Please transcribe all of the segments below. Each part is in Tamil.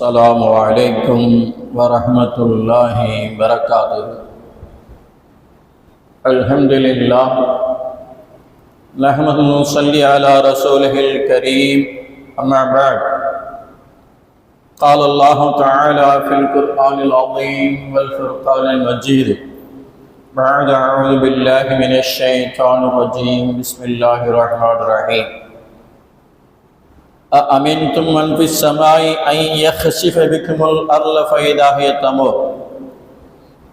السلام علیکم ورحمۃ اللہ وبرکاتہ۔ الحمد للہ محمد صلی علی رسول الکریم، اما بعد۔ قال اللہ تعالی فی القرآن العظیم والفرقان المجید۔ بعد، اعوذ باللہ من الشیطان الرجیم، بسم اللہ الرحمن الرحیم۔ أأمنتم من في السماء أن يخسف بكم الأرض فإذا هي تمور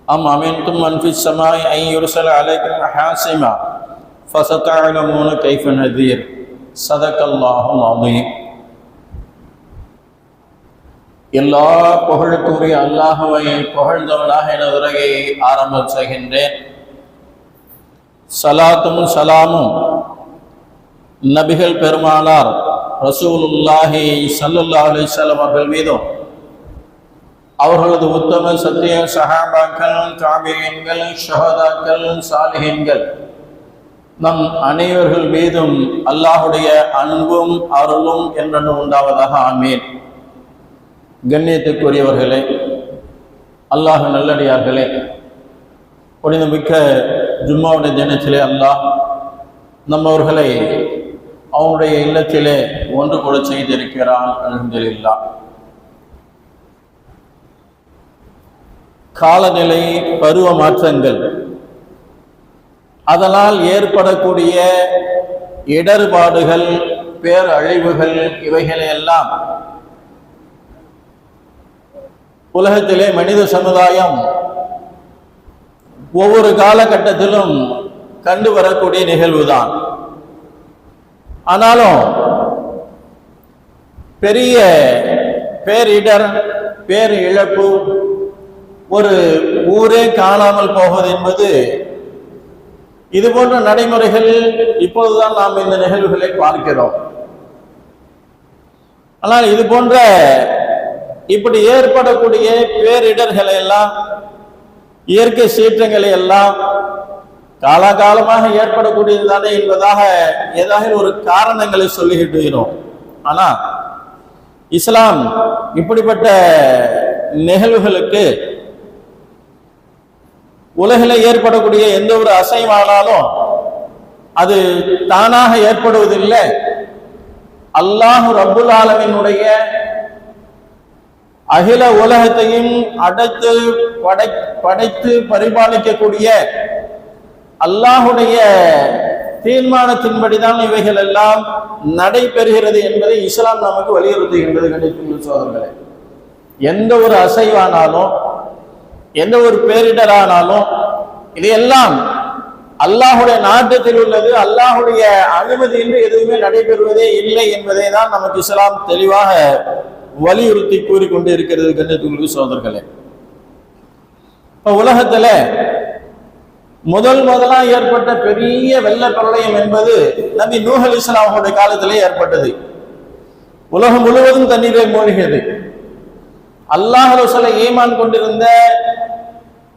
أم أمنتم من في السماء أن يرسل عليكم حاسما فستعلمون كيف نذير صدق الله العظيم எல்லா புகழுக்குரிய அல்லாஹுவை புகழ்ந்தவனாக எனது உரையை ஆரம்பம் செய்கின்றேன் சலாத்தும் சலாமும் நபிகள் பெருமானார் ரசூலுல்லாஹி சல்லுல்லா அலிசல்லம் அவர்கள் மீதும் அவர்களது உத்தம சத்திய சஹாபாக்கள் தாபியன்கள் ஷஹதாக்கள் சாலிஹின்கள் நம் அனைவர்கள் மீதும் அல்லாஹுடைய அன்பும் அருளும் என்றென்று உண்டாவதாக ஆமீன். கண்ணியத்துக்குரியவர்களே அல்லாஹ் நல்லடியார்களே புனிதமிக்க ஜும்மாவுடைய தினத்திலே அல்லாஹ் நம்மவர்களை அவனுடைய இல்லத்திலே ஒன்று கூட செய்திருக்கிறான் அலமதுல்லா காலநிலை பருவ மாற்றங்கள். அதனால் ஏற்படக்கூடிய இடர்பாடுகள் பேரழிவுகள் இவைகளை எல்லாம் உலகத்திலே மனித சமுதாயம் ஒவ்வொரு காலகட்டத்திலும் கண்டு வரக்கூடிய நிகழ்வுதான். ஆனாலும் பெரிய பேரிடர் பேர் இழப்பு ஒரு ஊரே காணாமல் போவது என்பது இது போன்ற நடைமுறைகள் இப்போதுதான் நாம் இந்த நிகழ்வுகளை பார்க்கிறோம். ஆனால் இது போன்ற இப்படி ஏற்படக்கூடிய பேரிடர்களை எல்லாம் இயற்கை சீற்றங்களை எல்லாம் காலாகாலமாக ஏற்படக்கூடியது தானே என்பதாக ஏதாவது ஒரு காரணங்களை சொல்லிக்கிட்டுகிறோம். ஆனா இஸ்லாம் இப்படிப்பட்ட நிகழ்வுகளுக்கு உலகில் ஏற்படக்கூடிய எந்த ஒரு அசைவானாலும் அது தானாக ஏற்படுவதில்லை. அல்லாஹு ரபுல் ஆலமினுடைய அகில உலகத்தையும் அடைத்து படை படைத்து பரிபாலிக்கக்கூடிய அல்லாஹுடைய தீர்மானத்தின்படிதான் இவைகள் எல்லாம் நடைபெறுகிறது என்பதை இஸ்லாம் நமக்கு வலியுறுத்துகின்றது கண்டிப்பாக சோதர்களே எந்த ஒரு அசைவானாலும் எந்த ஒரு பேரிடரானாலும் இதையெல்லாம் அல்லாஹுடைய நாட்டத்தில் உள்ளது அல்லாஹுடைய அனுமதியின்றி எதுவுமே நடைபெறுவதே இல்லை என்பதை தான் நமக்கு இஸ்லாம் தெளிவாக வலியுறுத்தி கூறிக்கொண்டு இருக்கிறது கண்ணியத்துக்குரிய சோதர்களே இப்ப உலகத்துல முதல் முதலாக ஏற்பட்ட பெரிய வெள்ள பிரளயம் என்பது நபி நூஹ் அலி இஸ்லாமுடைய காலத்திலே ஏற்பட்டது. உலகம் முழுவதும் தண்ணீரை மூழ்கியது. அல்லாஹ் சொல்ல ஈமான் கொண்டிருந்த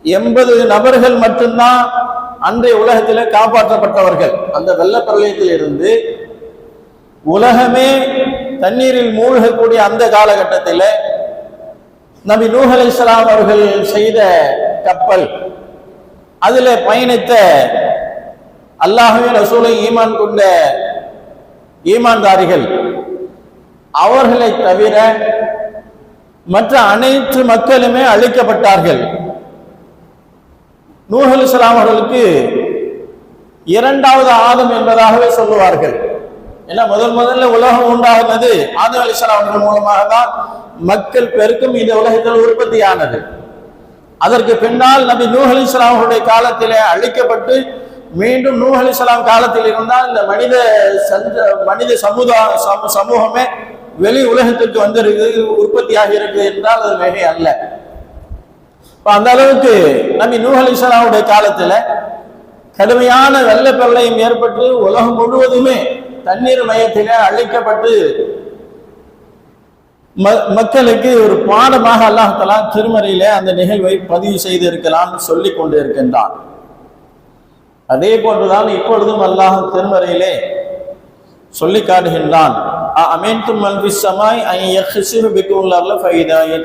எண்பது நபர்கள் மட்டும்தான் அன்றைய உலகத்தில் காப்பாற்றப்பட்டவர்கள். அந்த வெள்ள பிரளயத்தில் இருந்து உலகமே தண்ணீரில் மூழ்கக்கூடிய அந்த காலகட்டத்தில் நபி நூஹ் அலி இஸ்லாம் அவர்கள் செய்த கப்பல் அதில் பயணித்த அல்லாஹுவின் ரசூலை ஈமான் கொண்ட ஈமான்தாரிகள் அவர்களை தவிர மற்ற அனைத்து மக்களுமே அழிக்கப்பட்டார்கள். நூஹ் இஸ்லாம் அவர்களுக்கு இரண்டாவது ஆதம் என்பதாகவே சொல்லுவார்கள். ஏன்னா முதல் முதல்ல உலகம் உண்டாகுனது ஆதம் அலிஸ்லாம் அவர்கள் மூலமாக தான் மக்கள் பெருக்கும் இந்த உலகத்தில் உற்பத்தியானது. அதற்கு பின்னால் நபி நூஹலி இஸ்லாம் அவர்களுடைய காலத்திலே அழிக்கப்பட்டு மீண்டும் நூஹலி இஸ்லாம் காலத்தில் இருந்தால் இந்த மனித சஞ்ச மனித சமுதாய சமூகமே வெளி உலகத்திற்கு வந்திருக்கு உற்பத்தி இருக்குது என்றால் அது மிகை அல்ல. இப்போ அந்த அளவுக்கு நபி நூஹலி இஸ்லாமுடைய காலத்தில் கடுமையான வெள்ள பிரளயம் ஏற்பட்டு உலகம் முழுவதுமே தண்ணீர் மையத்திலே அழிக்கப்பட்டு மக்களுக்கு ஒரு பாடமாக அல்லாஹலா திருமறையில அந்த நிகழ்வை பதிவு செய்து இருக்கலாம் சொல்லிக் கொண்டு இருக்கின்றான் அதே போன்றுதான் இப்பொழுதும் அல்லாஹ் திருமறையிலே சொல்லி காட்டுகின்றான். அமீன்தும் மல்பிஸ் சமாய் ஐ ஃபைதாய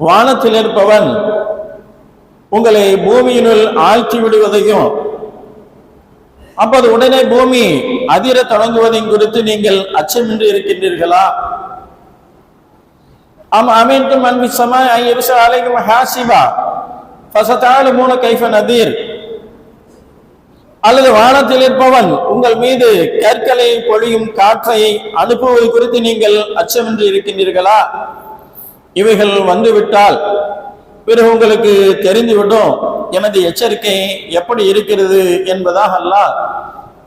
வானத்தில் இருப்பவன் உங்களை பூமியினுள் ஆழ்த்தி விடுவதையும் அப்போது உடனே பூமி அதிர தொடங்குவதை குறித்து நீங்கள் அச்சமின்றி இருக்கின்றீர்களா? அம் அமைந்தும் அன்பு சமாய் ஐ யர்ச அலைக்கும் ஹாசிபா. ஃபசதாலமூன கைஃப நதீர். அல்லது வானத்தில் இருப்பவன் உங்கள் மீது கற்களை பொழியும் காற்றை அனுப்புவது குறித்து நீங்கள் அச்சமின்றி இருக்கின்றீர்களா? இவைகள் வந்துவிட்டால் பிறகு உங்களுக்கு தெரிந்துவிடும். எனது எச்சரிக்கை எப்படி இருக்கிறது என்பதாக அல்லாஹ்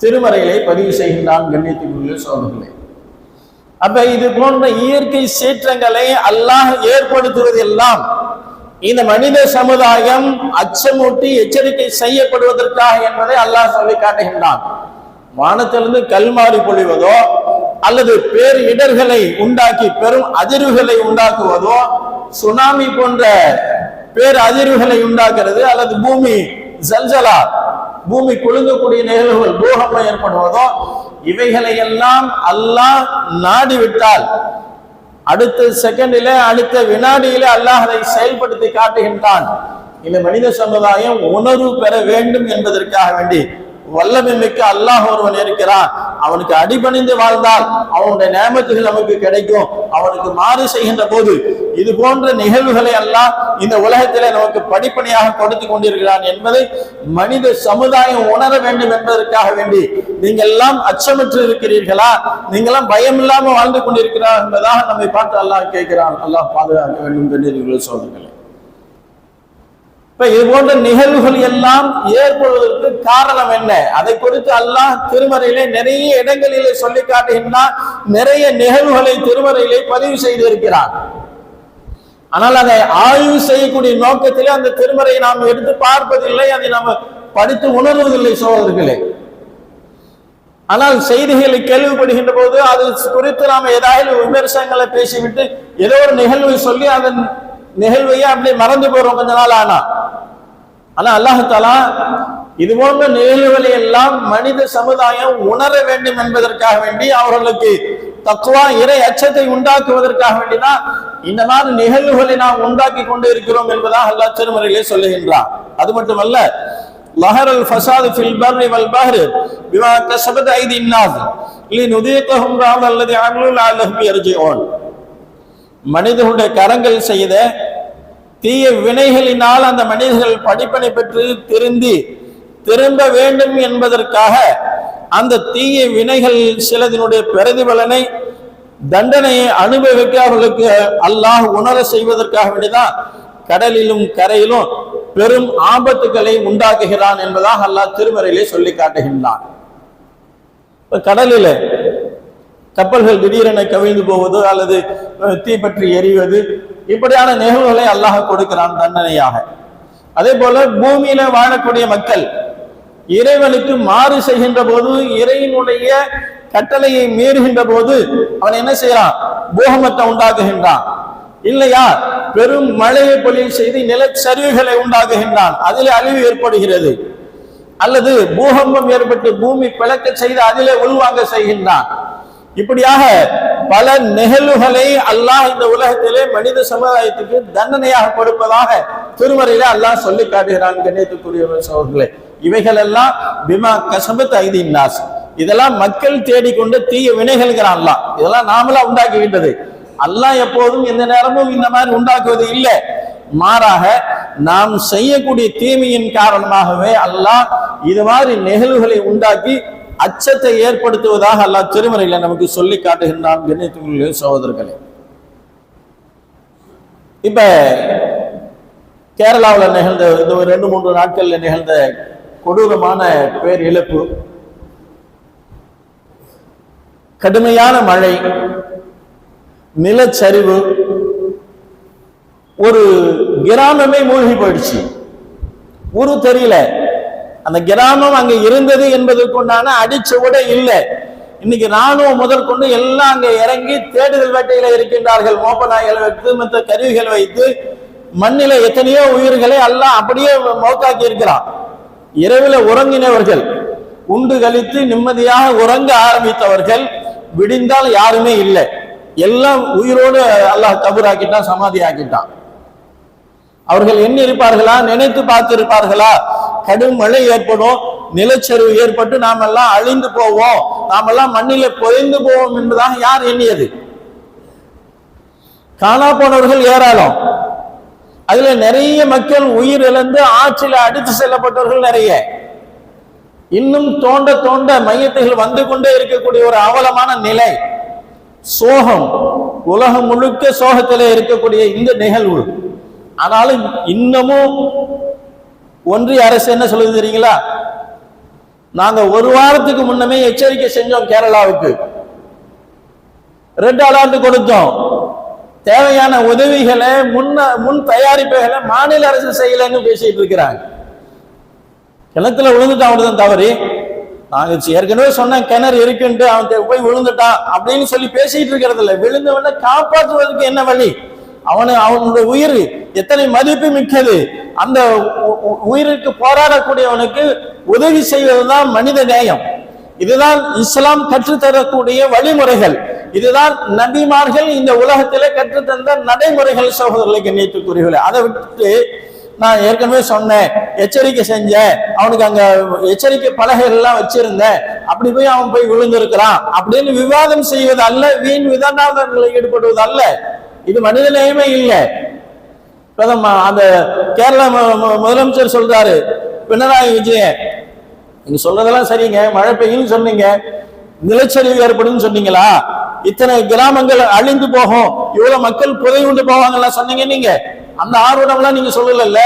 திருமறைகளை பதிவு செய்கின்றான் கண்ணியத்துக்குரிய சோதர்களே அப்ப இது போன்ற இயற்கை சீற்றங்களை அல்லாஹ் ஏற்படுத்துவது எல்லாம் இந்த மனித சமுதாயம் அச்சமூட்டி எச்சரிக்கை செய்யப்படுவதற்காக என்பதை அல்லாஹ் சொல்லி காட்டுகின்றான். வானத்திலிருந்து கல்மாறி பொழிவதோ அல்லது பேர் இடர்களை உண்டாக்கி பெரும் அதிர்வுகளை உண்டாக்குவதோ சுனாமி போன்ற பேர் அதிர்வுகளை உண்டாக்குறது அல்லது பூமி ஜல்ஜலா பூமி குலுங்கக்கூடிய நிகழ்வுகள் பூகம்பம் ஏற்படுவதோ இவைகளை எல்லாம் அல்லாஹ் நாடிவிட்டால் அடுத்த செகண்டிலே அடுத்த வினாடியிலே அல்லாஹ் அதை செயல்படுத்தி காட்டுகின்றான். இந்த மனித சமுதாயம் உணர்வு பெற வேண்டும் என்பதற்காக வேண்டி வல்லமை மிக்க அல்லாஹ் ஒருவன் இருக்கிறான். அவனுக்கு அடிபணிந்து வாழ்ந்தால் அவனுடைய நேமத்துகள் நமக்கு கிடைக்கும். அவனுக்கு மாறு செய்கின்ற போது இது போன்ற நிகழ்வுகளை எல்லாம் இந்த உலகத்திலே நமக்கு படிப்பணியாக கொடுத்து கொண்டிருக்கிறான் என்பதை மனித சமுதாயம் உணர வேண்டும் என்பதற்காக வேண்டி நீங்கள் எல்லாம் அச்சமற்று இருக்கிறீர்களா? நீங்களாம் பயம் இல்லாமல் வாழ்ந்து கொண்டிருக்கிறார் என்பதாக நம்மை பார்த்து அல்லாஹ் கேட்கிறான். அல்லாஹ் பாதுகாக்க வேண்டும் என்று சொல்லுங்கள் இப்ப இது போன்ற நிகழ்வுகள் எல்லாம் ஏற்படுவதற்கு காரணம் என்ன? அதை குறித்து அல்லாஹ் திருமறையிலே நிறைய இடங்களிலே சொல்லி காட்டுகின்றான். நிறைய நிகழ்வுகளை திருமறையிலே பதிவு செய்திருக்கிறான். ஆனால் அதை ஆய்வு செய்யக்கூடிய நோக்கத்திலே அந்த திருமறையை நாம் எடுத்து பார்ப்பதில்லை அதை நாம் படித்து உணர்வதில்லை சோதர்களே ஆனால் செய்திகளை கேள்விப்படுகின்ற போது அது குறித்து நாம் ஏதாவது விமர்சனங்களை பேசிவிட்டு ஏதோ ஒரு நிகழ்வை சொல்லி அதன் நிகழ்வையே அப்படியே மறந்து போறோம் கொஞ்ச நாள் ஆனா ஆனா அல்லாஹாலா இது போன்ற நிகழ்வுகளை எல்லாம் மனித சமுதாயம் உணர வேண்டும் என்பதற்காக வேண்டி அவர்களுக்கு தக்குவா இறை அச்சத்தை உண்டாக்குவதற்காக வேண்டிதான் இந்த மாதிரி நிகழ்வுகளை நாம் உண்டாக்கி கொண்டு இருக்கிறோம் என்பதாக அல்லாஹ் திருமறையிலே சொல்லுகின்றார் அது மட்டுமல்ல லஹர் அல் ஃபசாது ஃபில் பர்ரி வல் பஹ்ர் பிமா கஸபத் ஐதி الناس لنذيقهم بعض الذي عملوا لعلهم يرجعون மனிதர்களுடைய கரங்கள் செய்த தீய வினைகளினால் அந்த மனிதர்கள் படிப்பனை பெற்று திருந்தி திரும்ப வேண்டும் என்பதற்காக அந்த தீய வினைகள் சிலதினுடைய பிரதிபலனை தண்டனையை அனுபவிக்க அவர்களுக்கு அல்லாஹ் உணர செய்வதற்காக வேண்டிதான் கடலிலும் கரையிலும் பெரும் ஆபத்துக்களை உண்டாக்குகிறான் என்பதாக அல்லாஹ் திருமறையிலே சொல்லி காட்டுகின்றான். இப்ப கப்பல்கள் திடீரென கவிழ்ந்து போவது அல்லது தீப்பற்றி எரிவது இப்படியான நிகழ்வுகளை அல்லாஹ் கொடுக்கிறான் தண்டனையாக. அதே போல பூமியில வாழக்கூடிய மக்கள் இறைவனுக்கு மாறு செய்கின்ற போது இறையினுடைய கட்டளையை மீறுகின்ற போது அவன் என்ன செய்யறான்? பூகமத்தை உண்டாக்குகின்றான். இல்லையா? பெரும் மழையை பொழிவு செய்து நிலச்சரிவுகளை உண்டாக்குகின்றான். அதிலே அழிவு ஏற்படுகிறது. அல்லது பூகம்பம் ஏற்பட்டு பூமி பிளக்க செய்து அதிலே உள்வாங்க செய்கின்றான். இப்படியாக பல நிகழ்வுகளை அல்லாஹ் இந்த உலகத்திலே மனித சமுதாயத்துக்கு தண்டனையாக கொடுப்பதாக திருமறையில அல்லாஹ் சொல்லி காட்டுகிறான் கண்ணியத்துக்குரிய சோழர்களே இவைகள் எல்லாம் பிமா கசபத் ஐதீன் நாஸ். இதெல்லாம் மக்கள் தேடிக்கொண்டு தீய வினைகள்கிறான் அல்லாஹ். இதெல்லாம் நாமளா உண்டாக்கிவிட்டது அல்லாஹ் எப்போதும் எந்த நேரமும் இந்த மாதிரி உண்டாக்குவது இல்லை. மாறாக நாம் செய்யக்கூடிய தீமையின் காரணமாகவே அல்லாஹ் இது மாதிரி நிகழ்வுகளை உண்டாக்கி அச்சத்தை ஏற்படுத்துவதாக அல்லாஹ் திருமறையில நமக்கு சொல்லி காட்டுகின்றான் கண்ணியத்துக்குள்ளே சகோதரர்களே. இப்ப கேரளாவில் நிகழ்ந்த இந்த ஒரு ரெண்டு மூன்று நாட்கள்ல நிகழ்ந்த கொடூரமான பேர் இழப்பு கடுமையான மழை நிலச்சரிவு ஒரு கிராமமே மூழ்கி போயிடுச்சு. ஊரு தெரியல. அந்த கிராமம் அங்க இருந்தது என்பதற்குண்டான அடிச்சுவடே இல்லை. இன்னைக்கு ராணுவம் முதற்கொண்டு எல்லாம் அங்க இறங்கி தேடுதல் வேட்டையில இருக்கின்றார்கள். மோப்ப நாய்கள் வைத்து மற்ற கருவிகள் வைத்து மண்ணில எத்தனையோ உயிர்களை எல்லாம் அப்படியே மோக்காக்கி இருக்கிறான் இரவுல உறங்கினவர்கள் உண்டு கழித்து நிம்மதியாக உறங்க ஆரம்பித்தவர்கள் விடிந்தால் யாருமே இல்லை. எல்லாம் உயிரோடு அல்லாஹ் கபூராக்கிட்டான் சமாதி ஆக்கிட்டான் அவர்கள் எண்ணி இருப்பார்களா நினைத்து பார்த்து இருப்பார்களா கடும் மழை ஏற்படும் நிலச்சரிவு ஏற்பட்டு நாம் எல்லாம் அழிந்து போவோம். நாம் எல்லாம் மண்ணில புதைந்து போவோம் என்பதாக யார் எண்ணியது? காணா போனவர்கள் ஏராளம். அதுல நிறைய மக்கள் உயிர் இழந்து ஆற்றில அடித்து செல்லப்பட்டவர்கள் நிறைய. இன்னும் தோண்ட தோண்ட மையத்துகள் வந்து கொண்டே இருக்கக்கூடிய ஒரு அவலமான நிலை. சோகம். உலகம் முழுக்க சோகத்திலே இருக்கக்கூடிய இந்த நிகழ்வு. ஆனாலும் இன்னமும் ஒன்றிய அரசு என்ன சொல்லுது தெரியுங்களா? நாங்க ஒரு வாரத்துக்கு முன்னமே எச்சரிக்கை செஞ்சோம் கேரளாவுக்கு. ரெட் அலர்ட் கொடுத்தோம். தேவையான உதவிகளை முன்ன முன் தயாரிப்புகளை மாநில அரசு செய்யலைன்னு பேசிட்டு இருக்கிறாங்க. கிணத்துல விழுந்துட்டான் அவனுதான் தவறு. நாங்க ஏற்கனவே சொன்ன கிணறு இருக்குன்ட்டு அவன் போய் விழுந்துட்டான் அப்படின்னு சொல்லி பேசிட்டு இருக்கிறது இல்லை. விழுந்தவன காப்பாற்றுவதற்கு என்ன வழி? அவனு அவனுடைய உயிர் எத்தனை மதிப்பு மிக்கது? அந்த உயிருக்கு போராடக்கூடியவனுக்கு உதவி செய்வதுதான் மனித நேயம். இதுதான் இஸ்லாம் கற்றுத்தரக்கூடிய வழிமுறைகள். இதுதான் நபிமார்கள் இந்த உலகத்திலே கற்றுத்தந்த நடைமுறைகள் சகோதரர்களை கண்ணியத்துக்குரியவர்களே அதை விட்டு நான் ஏற்கனவே சொன்னேன் எச்சரிக்கை செஞ்சேன். அவனுக்கு அங்க எச்சரிக்கை பலகைகள் எல்லாம் வச்சிருந்தேன். அப்படி போய் அவன் போய் விழுந்திருக்கிறான் அப்படின்னு விவாதம் செய்வது அல்ல வீண் விதண்டாதங்களை ஈடுபடுவது அல்ல. இது மனித நேயமே இல்லை. பிரதம அந்த கேரள மு- முதலமைச்சர் சொல்றாரு. பினராயி விஜயன். நீங்க சொல்றதெல்லாம் சரிங்க. மழை பெய்யும்னு சொன்னீங்க. நிலச்சரிவு ஏற்படும் சொன்னீங்களா? இத்தனை கிராமங்கள் அழிந்து போகும். இவ்வளவு மக்கள் புதை உண்டு போவாங்கல்ல சொன்னீங்க நீங்க. அந்த ஆர்வம்லாம் நீங்க சொல்லல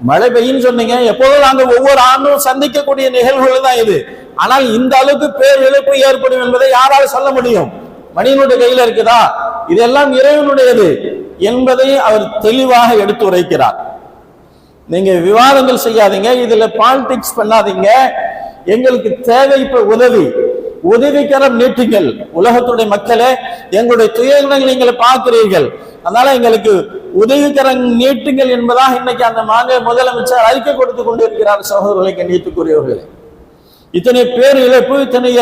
மழை பெய்யும் சொன்னீங்க. எப்போதும் நாங்க ஒவ்வொரு ஆண்டும் சந்திக்கக்கூடிய நிகழ்வுகள் தான் இது. ஆனால் இந்த அளவுக்கு பேரிழப்பு ஏற்படும் என்பதை யாரால சொல்ல முடியும்? மனிதனுடைய கையில இருக்குதா? இதெல்லாம் இறைவனுடையது என்பதை அவர் தெளிவாக எடுத்து உரைக்கிறார். நீங்க விவாதங்கள் செய்யாதீங்க இதுல பாலிடிக்ஸ் பண்ணாதீங்க. எங்களுக்கு தேவை இப்ப உதவி. உதவிக்கரம் நீட்டுங்கள். உலகத்துடைய மக்களே எங்களுடைய துயரங்களை நீங்கள் பார்க்கிறீர்கள். அதனால எங்களுக்கு உதவிக்கரம் நீட்டுங்கள் என்பதாக இன்னைக்கு அந்த மாநில முதலமைச்சர் அறிக்கை கொடுத்து கொண்டிருக்கிறார் சகோதரர்களை கண்ணியத்துக்குரியவர்களே. இத்தனை பேர் இழப்பு இத்தனைய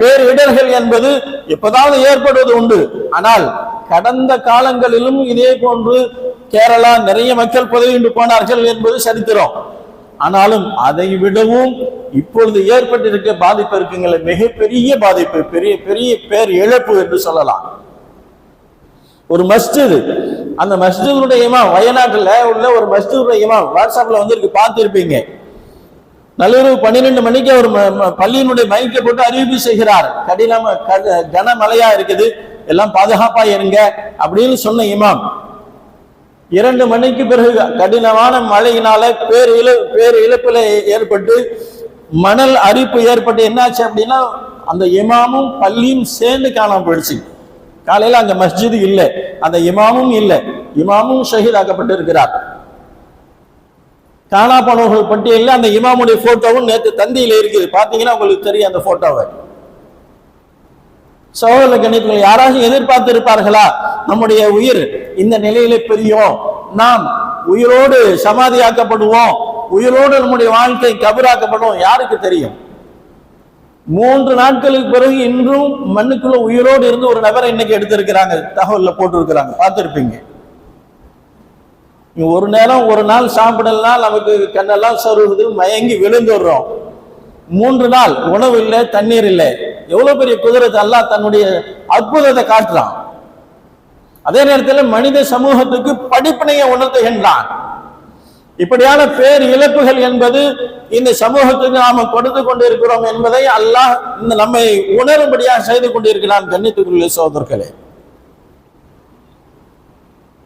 பேர் இடர்கள் என்பது எப்பதாவது ஏற்படுவது உண்டு. ஆனால் கடந்த காலங்களிலும் இதே போன்று கேரளா நிறைய மக்கள் புதையுண்டு போனார்கள் என்பது சரித்திரம். ஆனாலும் அதை விடவும் இப்பொழுது ஏற்பட்டிருக்க பாதிப்பு இருக்குங்களே மிகப்பெரிய பாதிப்பு பெரிய பெரிய பேர் இழப்பு என்று சொல்லலாம். ஒரு மஸ்ஜித் அந்த மஸ்ஜிதுடைய இமாம் வயநாட்டில் உள்ள ஒரு மஸ்ஜிதுடைய இமாம் வாட்ஸ்அப்ல வந்து இருக்கு நள்ளிரவு பன்னிரெண்டு மணிக்கு அவர் ம- ம- பள்ளியினுடைய மைக்கை போட்டு அறிவிப்பு செய்கிறார். கடினமா க- கனமழையா இருக்குது. எல்லாம் பாதுகாப்பா இருங்க அப்படின்னு சொன்ன இமாம். இரண்டு மணிக்கு பிறகு கடினமான மழையினால பேர் இழு பேர் இழப்புல ஏற்பட்டு மணல் அரிப்பு ஏற்பட்டு என்னாச்சு அப்படின்னா அந்த இமாமும் பள்ளியும் சேர்ந்து காணாம போயிடுச்சு. காலையில அங்க மஸ்ஜித் இல்லை. அந்த இமாமும் இல்லை. இமாமும் ஷஹீதாக்கப்பட்டு இருக்கிறார் காணா போனவர்கள் பட்டியலில் அந்த இமாமுடைய போட்டோவும் நேற்று தந்தியில் இருக்குது. பார்த்தீங்கன்னா உங்களுக்கு தெரியும் அந்த போட்டோவை சகோதர கணிப்புகள் யாராவது எதிர்பார்த்து இருப்பார்களா நம்முடைய உயிர் இந்த நிலையில பிரியும். நாம் உயிரோடு சமாதியாக்கப்படுவோம். உயிரோடு நம்முடைய வாழ்க்கை கபராக்கப்படும் யாருக்கு தெரியும்? மூன்று நாட்களுக்கு பிறகு இன்றும் மண்ணுக்குள்ள உயிரோடு இருந்து ஒரு நபரை இன்னைக்கு எடுத்திருக்கிறாங்க. தகவலில் போட்டு இருக்கிறாங்க ஒரு நேரம் ஒரு நாள் சாப்பிடலாம் நமக்கு கண்ணெல்லாம் சொருகுது மயங்கி விழுந்துடுறோம். மூன்று நாள் உணவு இல்லை தண்ணீர் இல்லை. எவ்வளவு பெரிய குதிரத்தை அல்லாஹ் தன்னுடைய அற்புதத்தை காட்டுறான். அதே நேரத்தில் மனித சமூகத்துக்கு படிப்பினையை உணர்த்துகின்றான். இப்படியான பேர் இழப்புகள் என்பது இந்த சமூகத்துக்கு நாம கொடுத்து கொண்டிருக்கிறோம் என்பதை அல்லாஹ் இந்த நம்மை உணரும்படியாக செய்து கொண்டிருக்கிறான் கண்ணித்துக்குள்ள சோதர்களே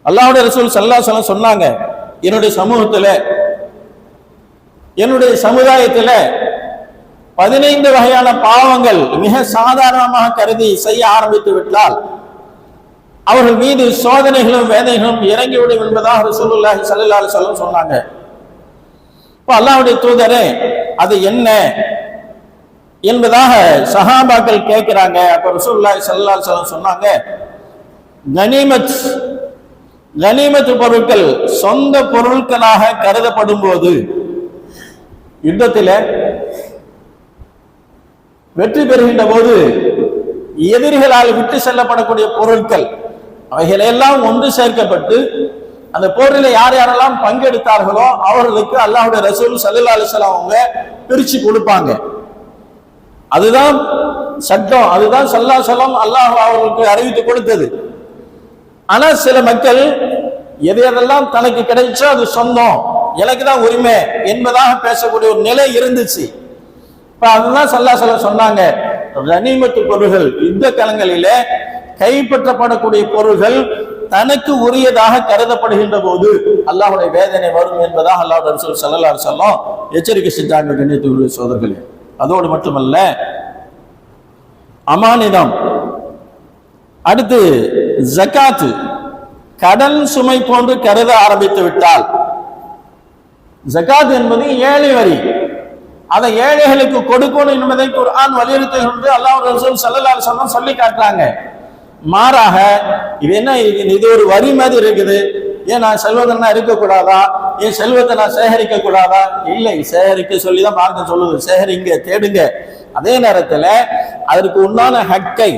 அல்லாவுடைய ரசூல் சல்லா சொல்ல சொன்னாங்க என்னுடைய சமூகத்துல என்னுடைய சமுதாயத்துல பதினைந்து வகையான பாவங்கள் மிக சாதாரணமாக கருதி செய்ய ஆரம்பித்து விட்டால் அவர்கள் மீது சோதனைகளும் வேதனைகளும் இறங்கிவிடும் என்பதாக ரசூலுல்லாஹி சல்லா அலைஹி சொன்னாங்க. இப்போ அல்லாவுடைய தூதரே அது என்ன என்பதாக சஹாபாக்கள் கேட்கிறாங்க. அப்ப ரசூலுல்லாஹி சல்லா சொல்ல சொன்னாங்க கனிமத் கனிமத்து பொருட்கள் சொந்த பொருட்களாக கருதப்படும் போது யுத்தத்தில் வெற்றி பெறுகின்ற போது எதிரிகளால் விட்டு செல்லப்படக்கூடிய பொருட்கள் அவைகளெல்லாம் ஒன்று சேர்க்கப்பட்டு அந்த போரில் யார் யாரெல்லாம் பங்கெடுத்தார்களோ அவர்களுக்கு அல்லாஹுடைய ரசூல் சல்லா அலிஸ்லாம் அவங்க பிரிச்சு கொடுப்பாங்க. அதுதான் சட்டம் அதுதான் சல்லா சலம் அல்லாஹ் அவர்களுக்கு அறிவித்து கொடுத்தது. ஆனா சில மக்கள் எது எதெல்லாம் தனக்கு கிடைச்சோ அது சொந்தம் எனக்கு தான் உரிமை என்பதாக பேசக்கூடிய ஒரு நிலை இருந்துச்சு. இப்ப அதுதான் சல்லா சலம் சொன்னாங்க. ரனிமத்து பொருள்கள் யுத்த களங்களில கைப்பற்றப்படக்கூடிய பொருள்கள் தனக்கு உரியதாக கருதப்படுகின்ற போது அல்லாஹுடைய வேதனை வரும் என்பதாக அல்லாஹ் ரசூல் சல்லா சொல்லும் எச்சரிக்கை செஞ்சாங்க கண்ணியத்துக்குரிய சோதர்களே. அதோடு மட்டுமல்ல அமானிதம் அடுத்து ஜக்காத்து. கடன் சுமை போன்று கருத ஆரம்பித்து விட்டால் ஜக்காத் என்பது ஏழை வரி. அதை ஏழைகளுக்கு கொடுக்கணும் என்பதை குர்ஆன் வலியுறுத்துகின்ற அல்லாஹ் ரசூல் சல்லல்லா அலைஹி சொல்லி காட்டுறாங்க. மாறாக இது என்ன இது இது ஒரு வரி மாதிரி இருக்குது. ஏன் நான் செல்வதனா இருக்கக்கூடாதா? ஏன் செல்வத்தை நான் சேகரிக்க கூடாதா இல்லை சேகரிக்க சொல்லி தான் மார்க்கம் சொல்லுது. சேகரிங்க தேடுங்க. அதே நேரத்தில் அதற்கு உண்டான ஹக்கை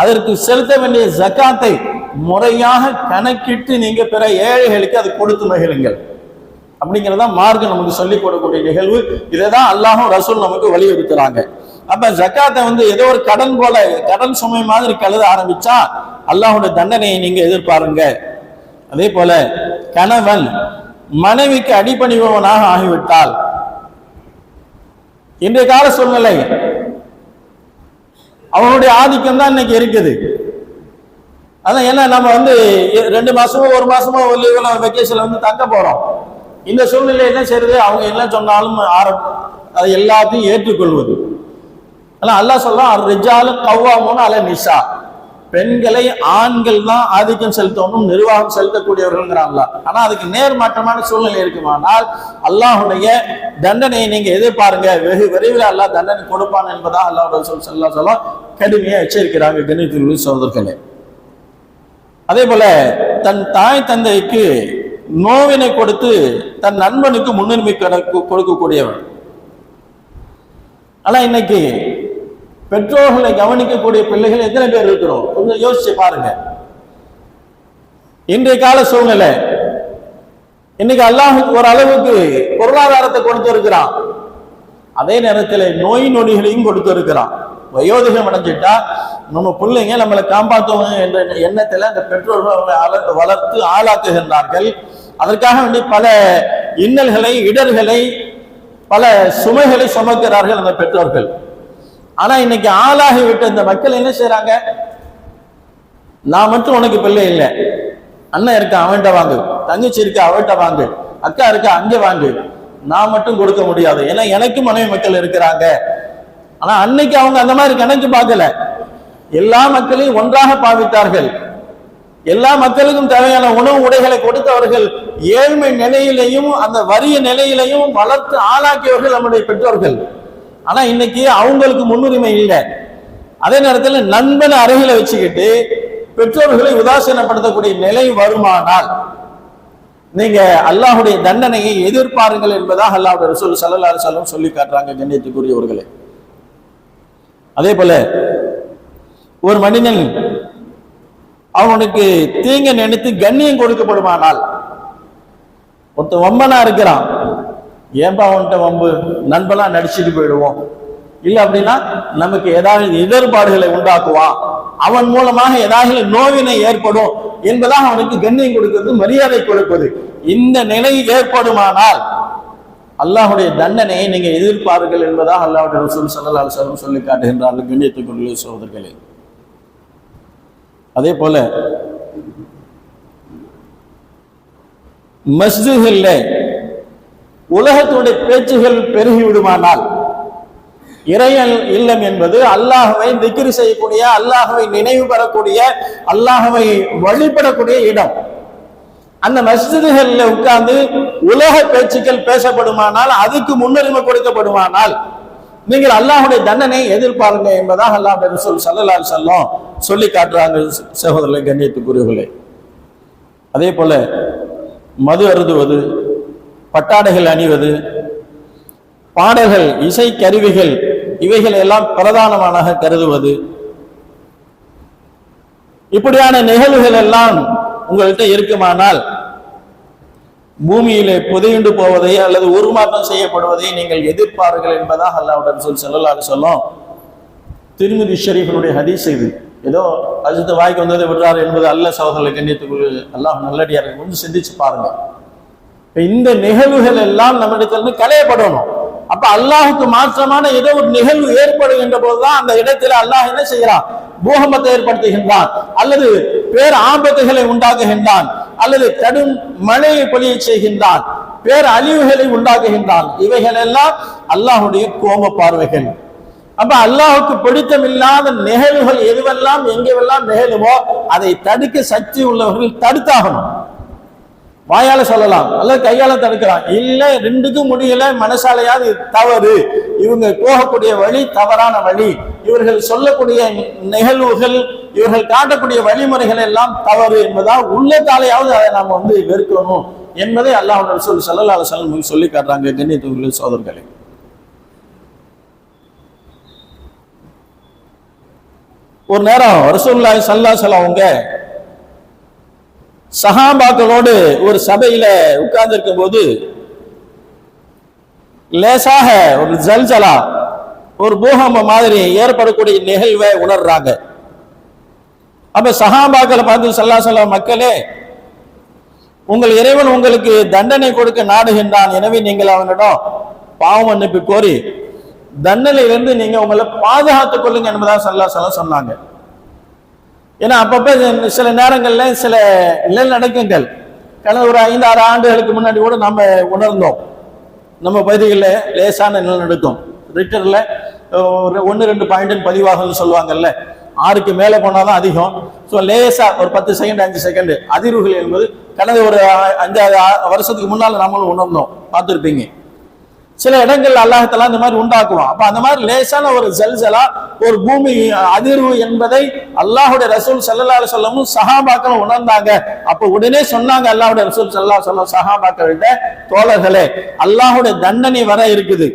அதற்கு செலுத்த வேண்டிய ஜக்காத்தை முறையாக கணக்கிட்டு நீங்க பிற ஏழைகளுக்கு அதை கொடுத்து மகிழுங்கள். அப்படிங்கிறதா மார்க்கு நமக்கு சொல்லிக் கொடுக்கக்கூடிய நிகழ்வு. இதை தான் அல்லாஹும் ரசூல் நமக்கு வலியுறுத்துறாங்க. அப்ப ஜக்காத்தை வந்து ஏதோ ஒரு கடன் போல கடன் சுமை மாதிரி கழுத ஆரம்பிச்சா அல்லாஹுடைய தண்டனையை நீங்க எதிர்பாருங்க. அதே போல கணவன் மனைவிக்கு அடிபணிபவனாக ஆகிவிட்டால் இன்றைய கால சூழ்நிலை அவனுடைய ஆதிக்கம் தான் இன்னைக்கு இருக்குது. அதான் ஏன்னா நம்ம வந்து ரெண்டு மாசமோ ஒரு மாசமோ ஒரு லீவ்ல வெக்கேஷன்ல வந்து தங்க போறோம். இந்த சூழ்நிலை என்ன செய்யறது அவங்க என்ன சொன்னாலும் ஆரம்பம் அதை எல்லாத்தையும் ஏற்றுக்கொள்வது. ஆனா அல்லாஹ் சொல்றான் ரிஜாலும் கவ்வாமோன்னு அல நிஷா பெண்களை ஆண்கள் தான் ஆதிக்கம் செலுத்தணும் நிர்வாகம் செலுத்தக்கூடியவர்கள்ங்கிறான்ல ஆனா அதுக்கு நேர்மாற்றமான சூழ்நிலை இருக்குமானால் அல்லாஹுடைய தண்டனையை நீங்க எதிர்பாருங்க. வெகு விரைவில் அல்லாஹ் தண்டனை கொடுப்பான் என்பதா அல்லாஹ் சொல் சொல்ல சொல்ல கடுமையா எச்சரிக்கிறாங்க கணிதத்தில் சோதர்களே அதே போல தன் தாய் தந்தைக்கு நோவினை கொடுத்து தன் நண்பனுக்கு முன்னுரிமை கொடுக்கக்கூடியவன். ஆனா இன்னைக்கு பெற்றோர்களை கவனிக்கக்கூடிய பிள்ளைகள் எத்தனை பேர் இருக்கிறோம்? கொஞ்சம் யோசிச்சு பாருங்க. இன்றைய கால சூழ்நிலை இன்னைக்கு அல்லாஹ் ஒரு அளவுக்கு பொருளாதாரத்தை கொடுத்து இருக்கிறான் அதே நேரத்தில் நோய் நொடிகளையும் கொடுத்து இருக்கிறான் வயோதிகம் அடைஞ்சிட்டா நம்ம பிள்ளைங்க நம்மளை காப்பாற்றுவாங்க என்ற எண்ணத்துல அந்த பெற்றோர்கள் வளர்த்து ஆளாக்குகின்றார்கள். அதற்காக வேண்டி பல இன்னல்களை இடர்களை பல சுமைகளை சுமக்கிறார்கள் அந்த பெற்றோர்கள். ஆனா இன்னைக்கு ஆளாகி விட்ட இந்த மக்கள் என்ன செய்யறாங்க நான் மட்டும் உனக்கு பிள்ளை இல்லை. அண்ணன் இருக்க அவன்கிட்ட வாங்கு. தங்கச்சி இருக்க அவன்கிட்ட வாங்கு. அக்கா இருக்க அங்கே வாங்கு. நான் மட்டும் கொடுக்க முடியாது. ஏன்னா எனக்கு மனைவி மக்கள் இருக்கிறாங்க. ஆனா அன்னைக்கு அவங்க அந்த மாதிரி கணக்கு பார்க்கல. எல்லா மக்களையும் ஒன்றாக பாவித்தார்கள். எல்லா மக்களுக்கும் தேவையான உணவு உடைகளை கொடுத்தவர்கள் ஏழ்மை நிலையிலையும் அந்த வறிய நிலையிலையும் வளர்த்து ஆளாக்கியவர்கள் நம்முடைய பெற்றோர்கள். ஆனா இன்னைக்கு அவங்களுக்கு முன்னுரிமை இல்லை. அதே நேரத்தில் நண்பனை அருகில வச்சுக்கிட்டு பெற்றோர்களை உதாசீனப்படுத்தக்கூடிய நிலை வருமானால் நீங்க அல்லாஹுடைய தண்டனையை எதிர்பாருங்கள் என்பதாக அல்லாஹுடைய ரசூல் சல்லா அலைஹி சொல்லி காட்டுறாங்க கண்ணியத்துக்குரியவர்களே. அதே போல ஒரு மனிதன் அவனுக்கு தீங்க நினைத்து கண்ணியம் கொடுக்கப்படுமானால் ஒருத்தன் ஒம்பனா இருக்கிறான். ஏன்பா அவன்கிட்ட வம்பு? நண்பெல்லாம் நடிச்சுட்டு போயிடுவோம். இல்லை அப்படின்னா நமக்கு ஏதாவது இடர்பாடுகளை உண்டாக்குவான். அவன் மூலமாக ஏதாவது நோவினை ஏற்படும் என்பதாக அவனுக்கு கண்ணியம் கொடுக்கிறது மரியாதை கொடுப்பது. இந்த நிலை ஏற்படுமானால் அல்லாஹுடைய தண்டனையை நீங்க எதிர்ப்பார்கள் என்பதாக அல்லாஹுடைய ரசூல் சல்லா அலைஹி சொல்லி காட்டுகின்றார்கள் கண்ணியத்துக்குரிய சோதர்களே அதே போல மஸ்ஜிதில் உலகத்துடைய பேச்சுகள் பெருகி விடுமானால் இறையல் இல்லம் என்பது அல்லாஹவை திக்ரி செய்யக்கூடிய அல்லாஹவை நினைவு பெறக்கூடிய அல்லாஹ்வை வழிபடக்கூடிய இடம். அந்த மஸ்ஜிதுகள்ல உட்கார்ந்து உலக பேச்சுக்கள் பேசப்படுமானால் அதுக்கு முன்னுரிமை கொடுக்கப்படுமானால் நீங்கள் அல்லாஹுடைய தண்டனை எதிர்பாருங்க என்பதாக அல்லாஹ் ரசூல் ஸல்லல்லாஹு அலைஹி சொல்லி காட்டுறாங்க சகோதரர்களை கண்ணியத்துக்குரியவர்களே. அதே போல மது அருதுவது பட்டாடைகள் அணிவது பாடல்கள் இசை கருவிகள் இவைகள் எல்லாம் பிரதானமாக கருதுவது. இப்படியான நிகழ்வுகள் எல்லாம் உங்கள்கிட்ட இருக்குமானால் பூமியிலே புதையுண்டு போவதை அல்லது உருமாற்றம் செய்யப்படுவதை நீங்கள் எதிர்ப்பார்கள் என்பதாக அல்லாவுடன் சொல் செல்லலாக சொல்லும். திருமதி ஷரீஃபினுடைய ஹதீஸ் இது. ஏதோ அஜித் வாய்க்கு வந்ததை விடுறாரு என்பது அல்ல சகோதரர்களை கண்ணியத்துக்குள் அல்லாஹ் நல்லடியார்கள். கொஞ்சம் சிந்திச்சு பாருங்க. இந்த நிகழ்வுகள் எல்லாம் நம்மிடத்திலிருந்து களையப்படணும். அப்ப அல்லாஹுக்கு மாற்றமான ஏதோ ஒரு நிகழ்வு ஏற்படுகின்ற போதுதான் அந்த இடத்துல அல்லாஹ் என்ன செய்யறான் பூகம்பத்தை ஏற்படுத்துகின்றான். அல்லது பேர் ஆபத்துகளை உண்டாக்குகின்றான். அல்லது கடும் மழையை பொழிய செய்கின்றான். பேர் அழிவுகளை உண்டாக்குகின்றான். இவைகள் எல்லாம் அல்லாஹுடைய கோப பார்வைகள். அப்ப அல்லாஹுக்கு பிடித்தமில்லாத நிகழ்வுகள் எதுவெல்லாம் எங்கெல்லாம் நிகழுமோ அதை தடுக்க சக்தி உள்ளவர்கள் தடுத்தாகணும். வாயால சொல்லலாம். அல்லது கையால தடுக்கலாம். இல்ல ரெண்டுக்கும் முடியல மனசாலையாவது தவறு. இவங்க போகக்கூடிய வழி தவறான வழி. இவர்கள் சொல்லக்கூடிய நிகழ்வுகள் இவர்கள் காட்டக்கூடிய வழிமுறைகள் எல்லாம் தவறு என்பதால் உள்ளத்தாலேயாவது அதை நாம் வந்து வெறுக்கணும் என்பதை அல்லாஹ் சொல் சல்லா அலுவலம் சொல்லி காட்டுறாங்க. கண்ணியத்துக்குள்ள சோதர்களே ஒரு நேரம் ரசூல்லா சல்லா சலம் அவங்க சகாபாக்களோடு ஒரு சபையில உட்கார்ந்திருக்கும் போது லேசாக ஒரு ஜல்ஜலா ஒரு பூகம்ப மாதிரி ஏற்படக்கூடிய நிகழ்வை உணர்றாங்க. அப்ப சகாபாக்களை பார்த்து சல்லா சொல்ல மக்களே உங்கள் இறைவன் உங்களுக்கு தண்டனை கொடுக்க நாடுகின்றான். எனவே நீங்கள் அவனிடம் பாவ மன்னிப்பு கோரி தண்டனையிலிருந்து நீங்க உங்களை பாதுகாத்துக் கொள்ளுங்க என்பதாக சல்லா சொல்ல சொன்னாங்க. ஏன்னா அப்பப்போ சில நேரங்களில் சில நிலநடுக்கங்கள் கடந்த ஒரு ஐந்து ஆறு ஆண்டுகளுக்கு முன்னாடி கூட நம்ம உணர்ந்தோம். நம்ம பகுதிகளில் லேசான நிலநடுக்கம் ரிட்டரில் ஒரு ஒன்று ரெண்டு பாயிண்ட் பதிவாகும்னு சொல்லுவாங்கல்ல. ஆறுக்கு மேலே போனாதான் அதிகம். ஸோ லேசாக ஒரு பத்து செகண்ட் அஞ்சு செகண்டு அதிர்வுகள் என்பது கடந்த ஒரு அஞ்சாறு வருஷத்துக்கு முன்னால் நம்மளும் உணர்ந்தோம். பார்த்துருப்பீங்க. சில இடங்கள் அல்லாஹத்தலா இந்த மாதிரி உண்டாக்குவான். அப்ப அந்த மாதிரி லேசான ஒரு ஜல்ஜலா ஒரு பூமி அதிர்வு என்பதை அல்லாஹுடைய ரசூல் சல்லா சொல்லமும் சஹாபாக்கள் உணர்ந்தாங்க. அப்ப உடனே சொன்னாங்க அல்லாஹுடைய ரசூல் சல்லா சொல்லம் சஹாபாக்கள் தோழர்களே அல்லாஹுடைய தண்டனை வர இருக்குது.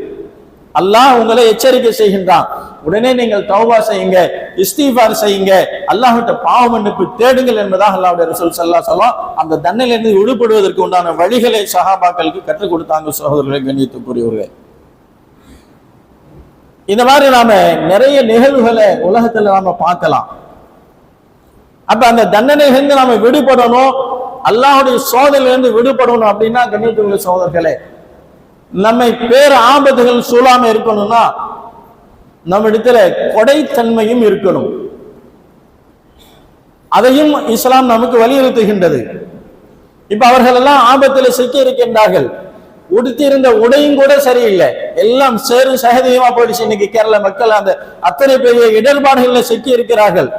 அல்லாஹ் உங்களை எச்சரிக்கை செய்கின்றான். உடனே நீங்கள் தௌபா செய்யுங்க இஸ்தீஃபார் செய்யுங்க. அல்லாஹ்விட்ட பாவ மன்னிப்பு தேடுங்கள் என்பதாக அல்லாஹுடைய ரசூல் சல்லா சொல்லம் அந்த தண்டனையிலிருந்து விடுபடுவதற்கு உண்டான வழிகளை சஹாபாக்களுக்கு கற்றுக் கொடுத்தாங்க சகோதரர்களை கண்ணியத்துக்குரியவர்கள். இந்த மாதிரி நாம நிறைய நிகழ்வுகளை உலகத்துல நாம பார்க்கலாம். அப்ப அந்த தண்டனையிலிருந்து நாம விடுபடணும் அல்லாஹுடைய சோதனையிலிருந்து விடுபடணும் அப்படின்னா கண்ணியத்துக்குரிய சோதர்களே நம்மை பேர் ஆபத்துகள் சூழாம இருக்கணும்னா நம்ம இடத்துல கொடைத்தன்மையும் இருக்கணும். அதையும் இஸ்லாம் நமக்கு வலியுறுத்துகின்றது. இப்ப அவர்கள் எல்லாம் ஆபத்தில் சிக்கி இருக்கின்றார்கள். உடுத்திருந்த உடையும் கூட சரியில்லை. எல்லாம் சேரும் சகதியமா போயிடுச்சு இன்னைக்கு கேரள மக்கள். அந்த அத்தனை பெரிய இடர்பாடுகள்ல சிக்கி இருக்கிறார்கள்.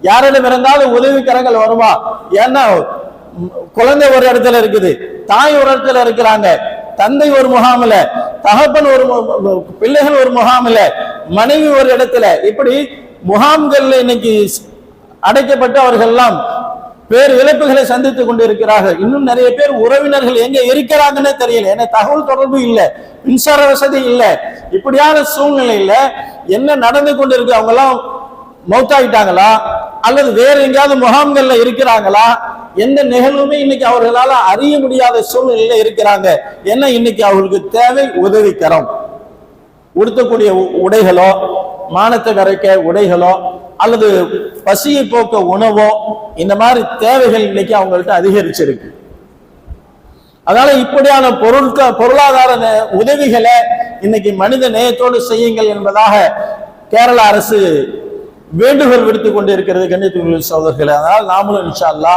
யாரிடம் இருந்தாலும் உதவிக்கரங்கள் வருமா? ஏன்னா குழந்தை ஒரு இடத்துல இருக்குது. தாய் ஒரு இடத்துல இருக்கிறாங்க. தந்தை ஒரு முகாமில் தகப்பன் ஒரு பிள்ளைகள் ஒரு முகாமில் மனைவி ஒரு இடத்துல. இப்படி முகாம்கள்ல இன்னைக்கு அடைக்கப்பட்டு அவர்கள் எல்லாம் பேர் இழப்புகளை சந்தித்துக் கொண்டிருக்கிறார்கள். இன்னும் நிறைய பேர் உறவினர்கள் எங்க இருக்கிறாங்கன்னே தெரியல. ஏன்னா தகவல் தொடர்பு இல்லை மின்சார வசதி இல்லை. இப்படியான சூழ்நிலையில என்ன நடந்து கொண்டிருக்கு? அவங்க எல்லாம் மௌத்தாயிட்டாங்களா? அல்லது வேற எங்கேயாவது முகாம்கள்ல இருக்கிறாங்களா? எந்த நிகழ்வுமே இன்னைக்கு அவர்களால அறிய முடியாத சூழ்நிலையில இருக்கிறாங்க. என்ன இன்னைக்கு அவர்களுக்கு தேவை? உதவிக்கரம். உடுத்தக்கூடிய உடைகளோ மானத்தை கரைக்க உடைகளோ அல்லது பசியை போக்க உணவோ இந்த மாதிரி தேவைகள் இன்னைக்கு அவங்கள்ட்ட அதிகரிச்சிருக்கு. அதனால இப்படியான பொருட்க பொருளாதார உதவிகளை இன்னைக்கு மனித நேயத்தோடு செய்யுங்கள் என்பதாக கேரள அரசு வேண்டுகோள் விடுத்துக் கொண்டு இருக்கிறது கண்ணியத்துக்குள் சகோதரர்களே. அதனால் நாமளும் இன்ஷா அல்லா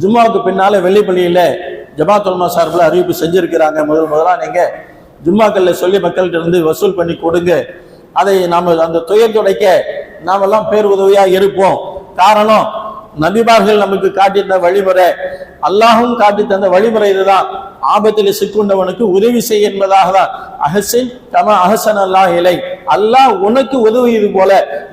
ஜும்மாவுக்கு பின்னால ஜமாத் ஜமாத்துல்மா சார்பில் அறிவிப்பு செஞ்சிருக்கிறாங்க. முதல் முதலாக நீங்கள் ஜும்மாக்கள்ல சொல்லி மக்கள்கிட்ட இருந்து வசூல் பண்ணி கொடுங்க. அதை நாம் அந்த துயர் துடைக்க நாமெல்லாம் பேர் இருப்போம். காரணம் நபிமார்கள் நமக்கு காட்டியிருந்த வழிமுறை அல்லாஹும் காட்டி தந்த வழிமுறை இதுதான். ஆபத்தில் சிக்குண்டவனுக்கு உதவி செய் என்பதாக தான். அஹசின் தம அஹசன் அல்லாஹ் இலை. அல்லாஹ் உனக்கு உதவியது போல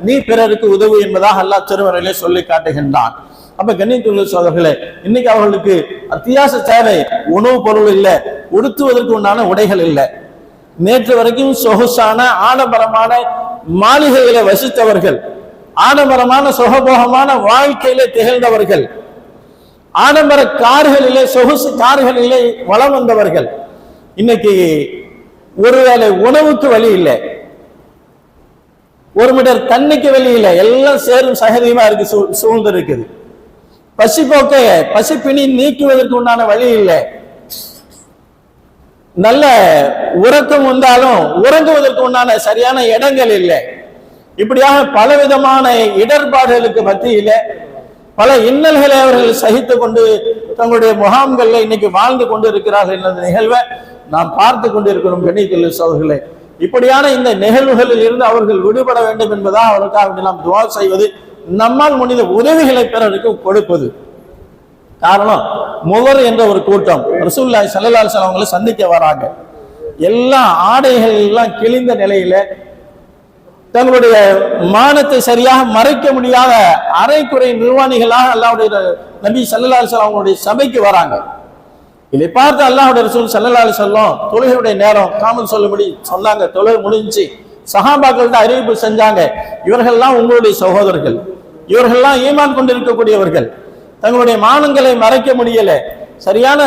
நீ பிறருக்கு உதவு என்பதாக அல்லாஹ் திருமறையிலே சொல்லி காட்டுகின்றான். அப்ப கண்ணியத்துள்ள சோதர்களே இன்னைக்கு அவர்களுக்கு அத்தியாவசிய தேவை உணவு பொருள் இல்லை உடுத்துவதற்கு உண்டான உடைகள் இல்லை. நேற்று வரைக்கும் சொகுசான ஆடம்பரமான மாளிகைகளை வசித்தவர்கள் ஆடம்பரமான சுகபோகமான வாழ்க்கையிலே திகழ்ந்தவர்கள். ஆடம்பர கார்களிலே சொகுசு கார்களிலே வளம் வந்தவர்கள். இன்னைக்கு ஒருவேளை உணவுக்கு வழி இல்லை. ஒரு மீட்டர் தண்ணிக்கு வழி இல்லை. எல்லாம் சேரும் சகதியுமா இருக்கு சூ- சூழ்ந்து இருக்குது பசி போக்க பசிப்பினி நீக்குவதற்கு உண்டான வழி இல்லை. நல்ல உறக்கம் வந்தாலும் உறங்குவதற்கு உண்டான சரியான இடங்கள் இல்லை. இப்படியாக பலவிதமான இடர்பாடுகளுக்கு மத்தியில பல இன்னல்களை அவர்கள் சகித்து கொண்டு தங்களுடைய முகாம்களில் இன்னைக்கு வாழ்ந்து கொண்டு இருக்கிறார்கள் என்ற நிகழ்வை நாம் பார்த்து கொண்டிருக்கிறோம் கணித்துள்ள சோதர்களே. இப்படியான இந்த நிகழ்வுகளில் இருந்து அவர்கள் விடுபட வேண்டும் என்பதாக அவருக்காக வேண்டி நாம் துவா செய்வது நம்மால் முடிந்த உதவிகளை பிறருக்கு கொடுப்பது. காரணம் முகர் என்ற ஒரு கூட்டம் ரசூல்லாய் சல்லல்லாஹு அலைஹி அவங்களை சந்திக்க வராங்க. எல்லா ஆடைகள் எல்லாம் கிழிந்த நிலையில தங்களுடைய மானத்தை சரியாக மறைக்க முடியாத அரைக்குறை நிர்வாணிகளாக அல்லாவுடைய நபி சல்லா அலைஹி அவங்களுடைய சபைக்கு வராங்க. இதை பார்த்து அல்லாஹுடைய ரசூல் சல்லா அலி சொல்லும் தொழுகையுடைய நேரம் காமல் சொல்லும்படி சொன்னாங்க. தொழுகை முடிஞ்சு சஹாபாக்கள்கிட்ட அறிவிப்பு செஞ்சாங்க. இவர்கள்லாம் உங்களுடைய சகோதரர்கள். இவர்கள்லாம் ஈமான் கொண்டிருக்கக்கூடியவர்கள். தங்களுடைய மானங்களை மறைக்க முடியல. சரியான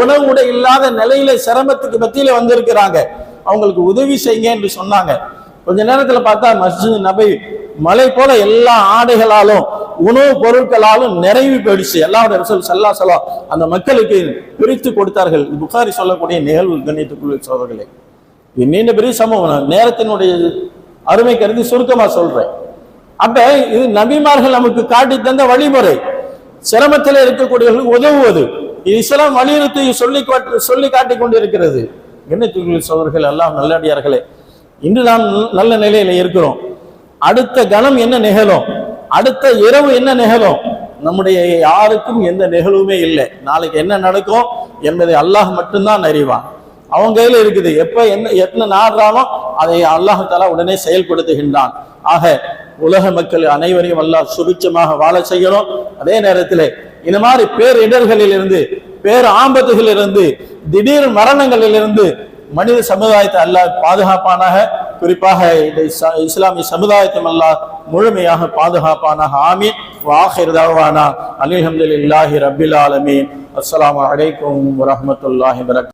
உணவு உடை இல்லாத நிலையில சிரமத்துக்கு மத்தியில வந்திருக்கிறாங்க. அவங்களுக்கு உதவி செய்யுங்க என்று சொன்னாங்க. கொஞ்ச நேரத்துல பார்த்தா மஸ்ஜித் நபை மலை போல எல்லா ஆடைகளாலும் உணவுப் பொருட்களாலும் நிறைவு போயிடுச்சு. எல்லாரோட ரசூல் சல்லா சலாம் அந்த மக்களுக்கு பிரித்து கொடுத்தார்கள். புகாரி சொல்லக்கூடிய நிகழ்வு கண்ணியத்துக்குள்ள சோதர்களே. இது நீண்ட பெரிய சம்பவம். நேரத்தினுடைய அருமை கருதி சுருக்கமா சொல்றேன். அப்ப இது நபிமார்கள் நமக்கு காட்டி தந்த வழிமுறை. சிரமத்தில் இருக்கக்கூடியவர்களுக்கு உதவுவது. இது இஸ்லாம் வலியுறுத்தி சொல்லி காட்டு- சொல்லி காட்டி கொண்டிருக்கிறது. கண்ணியத்துக்குள்ள சோதர்கள் எல்லாம் நல்லடியார்களே. இன்று நாம் நல்ல நிலையில இருக்கிறோம். அடுத்த கணம் என்ன நிகழும்? அடுத்த இரவு என்ன நிகழும்? நம்முடைய யாருக்கும் எந்த நிகழ்வுமே இல்லை. நாளைக்கு என்ன நடக்கும் என்பதை அல்லாஹ் மட்டும்தான் அறிவான். அவன் கையில இருக்குது. எப்ப என்ன என்ன நாடுறானோ அதை அல்லாஹ் உடனே செயல்படுத்துகின்றான். ஆக உலக மக்கள் அனைவரையும் அல்லாஹ் சுபிச்சமாக வாழ செய்யணும். அதே நேரத்தில் இந்த மாதிரி பேரிடர்களில் இருந்து பேர் ஆபத்துகளில் இருந்து திடீர் மரணங்களிலிருந்து மனித சமுதாயத்தை அல்லாஹ் பாதுகாப்பானாக குறிப்பாக இந்த இஸ்லாமிய சமுதாயத்தை அல்லாஹ் முழுமையாக பாதுகாப்பானாக. ஆமீன். வாஹிர் தவானா. ரபில் ரப்பில் ஆலமீன். அஸ்ஸலாமு அலைக்கும் வரஹ்மத்துல்லாஹி வரக்